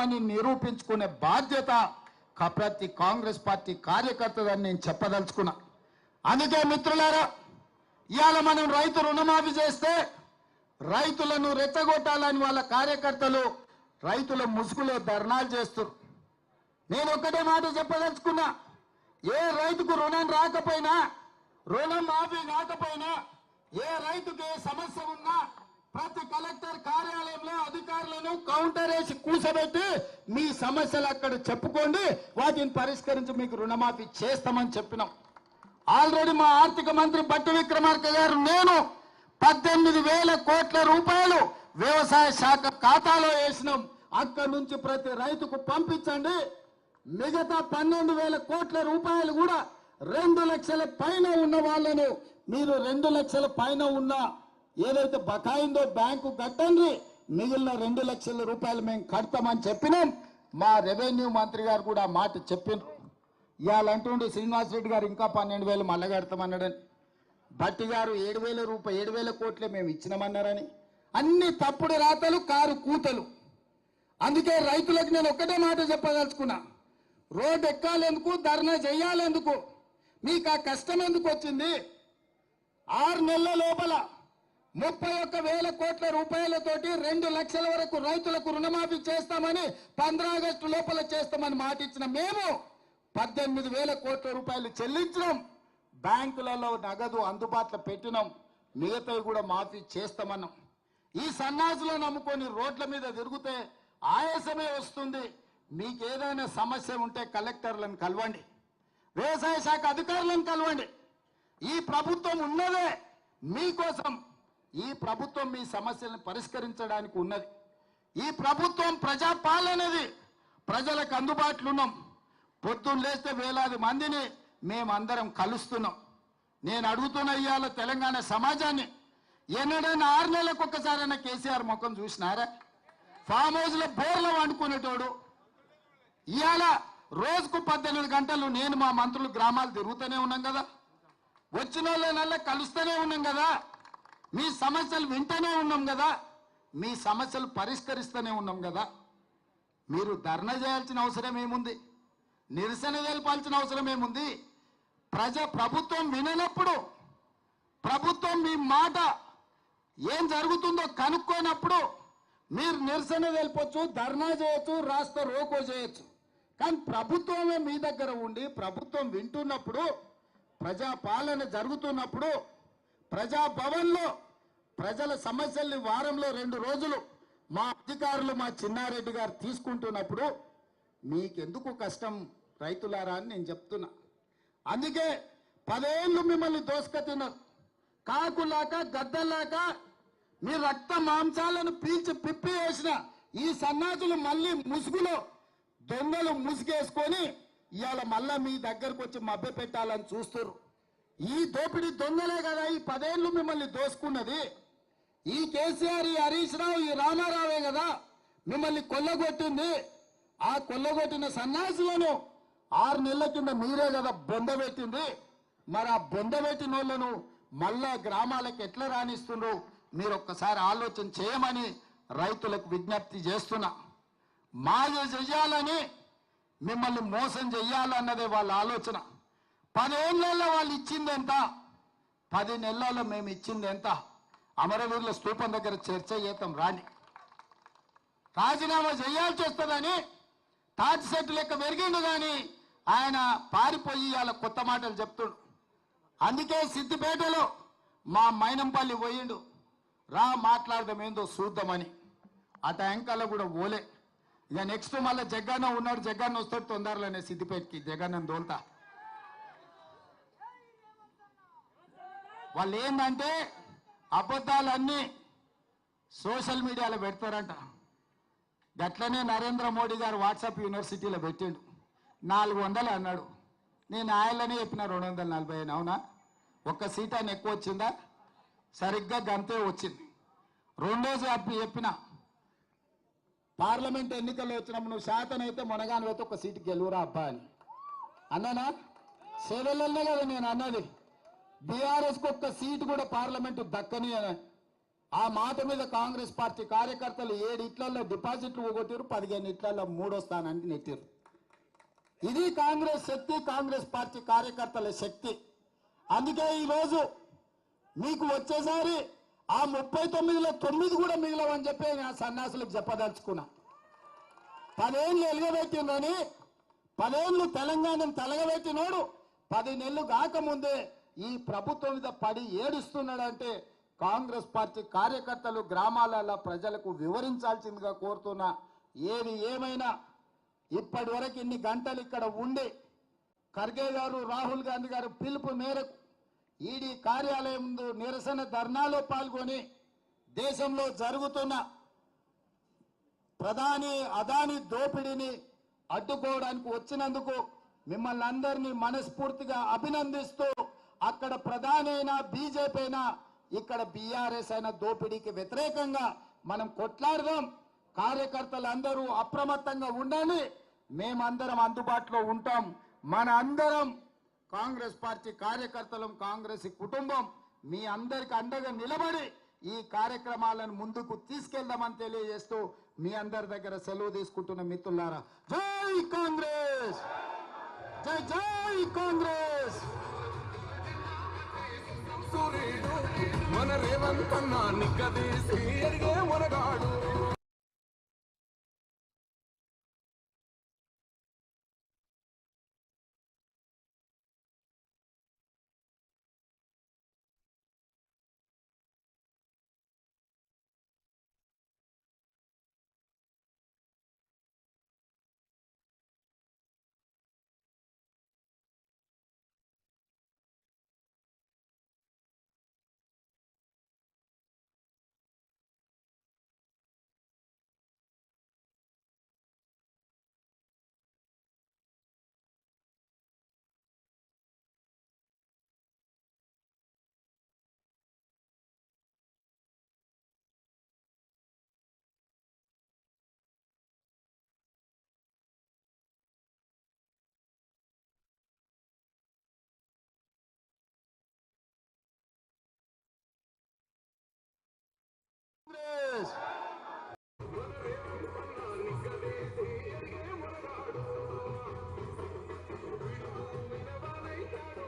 నిజమని నిరూపించుకునే బాధ్యత ప్రతి కాంగ్రెస్ పార్టీ కార్యకర్తదని నేను చెప్పదలుచుకున్నా. అందుకే మిత్రులారా ఇవాళ మనం రైతు రుణమాఫీ చేస్తే రైతులను రెచ్చగొట్టాలని వాళ్ళ కార్యకర్తలు రైతుల ముసుగులో ధర్నాలు చేస్తారు. నేను ఒక్కటే మాట చెప్పదలుచుకున్నా ఏ రైతుకు రుణం రాకపోయినా రుణం మాఫీ కాకపోయినా ఏ రైతుకు ఏ సమస్య ఉన్నా ప్రతి కలెక్టర్ కార్యాలయంలో అధికారులను కౌంటర్ వేసి కూర్చోబెట్టి మీ సమస్యలు అక్కడ చెప్పుకోండి వాటిని పరిష్కరించి మీకు రుణమాఫీ చేస్తామని చెప్పినాం. ఆల్రెడీ మా ఆర్థిక మంత్రి బట్టి విక్రమార్క గారు నేను పద్దెనిమిది వేల కోట్ల రూపాయలు వ్యవసాయ శాఖ ఖాతాలో వేసినాం. అక్కడి నుంచి ప్రతి రైతుకు పంపించండి. మిగతా పన్నెండు వేల కోట్ల రూపాయలు కూడా రెండు లక్షల పైన ఉన్న వాళ్ళను మీరు రెండు లక్షల పైన ఉన్న ఏదైతే బకాయిందో బ్యాంకు కట్టండి మిగిలిన రెండు లక్షల రూపాయలు మేము కడతామని చెప్పినాం. మా రెవెన్యూ మంత్రి గారు కూడా మాట చెప్పిన ఇవాళ అంటుండే శ్రీనివాస్ రెడ్డి గారు ఇంకా పన్నెండు వేలు మళ్ళా కడతామన్నాడని. భట్టి గారు ఏడు వేల రూపాయలు ఏడు వేల కోట్లే మేము ఇచ్చినామన్నారని. అన్ని తప్పుడు రాతలు కారు కూతలు. అందుకే రైతులకు నేను ఒక్కటే మాట చెప్పదలుచుకున్నా. రోడ్డు ఎక్కాలెందుకు ధర్నా చెయ్యాలెందుకు మీకు ఆ కష్టం ఎందుకు వచ్చింది? ఆరు నెలల లోపల ముప్పై ఒక్క వేల కోట్ల రూపాయలతోటి రెండు లక్షల వరకు రైతులకు రుణమాఫీ చేస్తామని పంద్రాగస్టు లోపల చేస్తామని మాట ఇచ్చిన మేము పద్దెనిమిది వేల కోట్ల రూపాయలు చెల్లించడం బ్యాంకులలో నగదు అందుబాటులో పెట్టినాం. మిగతావి కూడా మాఫీ చేస్తామన్నాం. ఈ సన్నాసులో నమ్ముకొని రోడ్ల మీద తిరిగితే ఆయాసమే వస్తుంది. మీకు ఏదైనా సమస్య ఉంటే కలెక్టర్లను కలవండి. వ్యవసాయ శాఖ అధికారులను కలవండి. ఈ ప్రభుత్వం ఉన్నదే మీకోసం. ఈ ప్రభుత్వం మీ సమస్యలను పరిష్కరించడానికి ఉన్నది. ఈ ప్రభుత్వం ప్రజాపాలనది. ప్రజలకు అందుబాటులో ఉన్నాం పొద్దున్న లేస్తే వేలాది మందిని మేమందరం కలుస్తున్నాం. నేను అడుగుతున్న ఇవాళ తెలంగాణ సమాజాన్ని ఎన్నడైనా ఆరు నెలలకు ఒక్కసారైనా కేసీఆర్ ముఖం చూసినారా? ఫామ్ హౌస్లో బోర్లో వండుకునేటోడు. ఇవాళ రోజుకు పద్దెనిమిది గంటలు నేను మా మంత్రులు గ్రామాలు తిరుగుతూనే ఉన్నాం కదా. వచ్చిన నెల కలుస్తూనే ఉన్నాం కదా. మీ సమస్యలు వింటూనే ఉన్నాం కదా. మీ సమస్యలు పరిష్కరిస్తూనే ఉన్నాం కదా. మీరు ధర్నా చేయాల్సిన అవసరం ఏముంది? నిరసన తెలపాల్సిన అవసరం ఏముంది? ప్రజ ప్రభుత్వం విననప్పుడు ప్రభుత్వం మీ మాట ఏం జరుగుతుందో కనుక్కోనప్పుడు మీరు నిరసన తెలపొచ్చు ధర్నా చేయొచ్చు రాస్తా రోకో చేయొచ్చు. కానీ ప్రభుత్వమే మీ దగ్గర ఉండి ప్రభుత్వం వింటున్నప్పుడు ప్రజా పాలన జరుగుతున్నప్పుడు ప్రజాభవన్లో ప్రజల సమస్యల్ని వారంలో రెండు రోజులు మా అధికారులు మా చిన్నారెడ్డి గారు తీసుకుంటున్నప్పుడు మీకెందుకు కష్టం రైతులారా అని నేను చెప్తున్నా. అందుకే పదేళ్ళు మిమ్మల్ని దోసుకతిన్నారు కాకులాక గద్దలాక మీ రక్త మాంసాలను పీల్చి పిప్పి వేసిన ఈ సన్నాసులు మళ్ళీ ముసుగులో దొంగలు ముసుగేసుకొని ఇవాళ మళ్ళా మీ దగ్గరకు వచ్చి మభ్య పెట్టాలని చూస్తున్నారు ఈ దోపిడీ దొంగలే కదా ఈ పదేళ్ళు మిమ్మల్ని దోసుకున్నది. ఈ కేసీఆర్ ఈ హరీష్ రావు ఈ రామారావే కదా మిమ్మల్ని కొల్లగొట్టింది. ఆ కొల్లగొట్టిన సన్యాసులను ఆరు నెలల కింద మీరే కదా బొంద పెట్టింది. మరి ఆ బొంద పెట్టిన వాళ్ళను మళ్ళా గ్రామాలకు ఎట్లా రాణిస్తుండ్రు? మీరు ఒక్కసారి ఆలోచన చేయమని రైతులకు విజ్ఞప్తి చేస్తున్నా. మాయ చెయ్యాలని మిమ్మల్ని మోసం చెయ్యాలన్నదే వాళ్ళ ఆలోచన. పదేళ్ళలో వాళ్ళు ఇచ్చింది ఎంత? పది నెలల్లో మేము ఇచ్చింది ఎంత? అమరవీరుల స్థూపం దగ్గర చర్చ చేద్దాం రాని రాజీనామా చేయాల్సి వస్తుందని తాటి సెట్టు లెక్క పెరిగిండు కానీ ఆయన పారిపోయి వాళ్ళ కొత్త మాటలు చెప్తుండు. అందుకే సిద్దిపేటలో మా మైనంపల్లి పోయిండు. రా మాట్లాడదాం ఏందో చూద్దామని. ఆ ట్యాంకాలో కూడా ఓలే ఇక నెక్స్ట్ మళ్ళీ జగన్న ఉన్నాడు జగన్న వస్తాడు తొందరలోనే సిద్దిపేటకి. జగన్న దోల్తా వాళ్ళు ఏంటంటే అబద్ధాలన్నీ సోషల్ మీడియాలో పెడతారంట. గట్లనే నరేంద్ర మోడీ గారు వాట్సాప్ యూనివర్సిటీలో పెట్టిండు. నాలుగు వందలు అన్నాడు. నేను ఆయనలోనే చెప్పిన రెండు వందల నలభై అయినా అవునా? ఒక్క సీట్ అని ఎక్కువ వచ్చిందా? సరిగ్గా గంతే వచ్చింది. రెండోసి అప్పు చెప్పిన పార్లమెంట్ ఎన్నికల్లో వచ్చినప్పుడు నువ్వు శాతం అయితే మునగాను అయితే ఒక సీటు గెలువురా అబ్బా అని. అన్నానా? సెలవులలో కదా నేను అన్నది. బీఆర్ఎస్ ఒక్క సీటు కూడా పార్లమెంటు దక్కని అని ఆ మాట మీద కాంగ్రెస్ పార్టీ కార్యకర్తలు ఏడు ఇట్లల్లో డిపాజిట్లు పోగొట్టారు పదిహేను ఇట్లల్లో మూడో స్థానానికి నెట్టారు ఇది కాంగ్రెస్ శక్తి కాంగ్రెస్ పార్టీ కార్యకర్తల శక్తి. అందుకే ఈరోజు మీకు వచ్చేసారి ఆ ముప్పై తొమ్మిదిలో తొమ్మిది కూడా మిగిలవని చెప్పి నేను సన్యాసులకు చెప్పదలుచుకున్నా. పదేళ్ళు ఎలుగబెట్టిందని పదేళ్ళు తెలంగాణను తెలగబెట్టినోడు పది నెలలు కాకముందే ఈ ప్రభుత్వం మీద పడి ఏడుస్తున్నాడంటే కాంగ్రెస్ పార్టీ కార్యకర్తలు గ్రామాలలో ప్రజలకు వివరించాల్సిందిగా కోరుతున్నా. ఏది ఏమైనా ఇప్పటి వరకు ఇన్ని గంటలు ఇక్కడ ఉండి ఖర్గే గారు రాహుల్ గాంధీ గారు పిలుపు మేరకు ఈడీ కార్యాలయం ముందు నిరసన ధర్నాలో పాల్గొని దేశంలో జరుగుతున్న ప్రధాని అదాని దోపిడీని అడ్డుకోవడానికి వచ్చినందుకు మిమ్మల్ని అందరినీ మనస్ఫూర్తిగా అభినందిస్తూ అక్కడ ప్రధాని అయినా బీజేపీ అయినా ఇక్కడ బీఆర్ఎస్ అయిన దోపిడీకి వ్యతిరేకంగా మనం కొట్లాడదాం. కార్యకర్తలందరూ అప్రమత్తంగా ఉండాలి మేమందరం అందుబాటులో ఉంటాం. మన అందరం కాంగ్రెస్ పార్టీ కార్యకర్తలం కాంగ్రెస్ కుటుంబం మీ అందరికి అండగా నిలబడి ఈ కార్యక్రమాలను ముందుకు తీసుకెళ్దామని తెలియజేస్తూ మీ అందరి దగ్గర సెలవు తీసుకుంటున్న మిత్రులారా జై కాంగ్రెస్! జై జై కాంగ్రెస్! సూర్యుడు మన రేవంతన్న నిక్కదీసి ఎరిగే మనగాడు.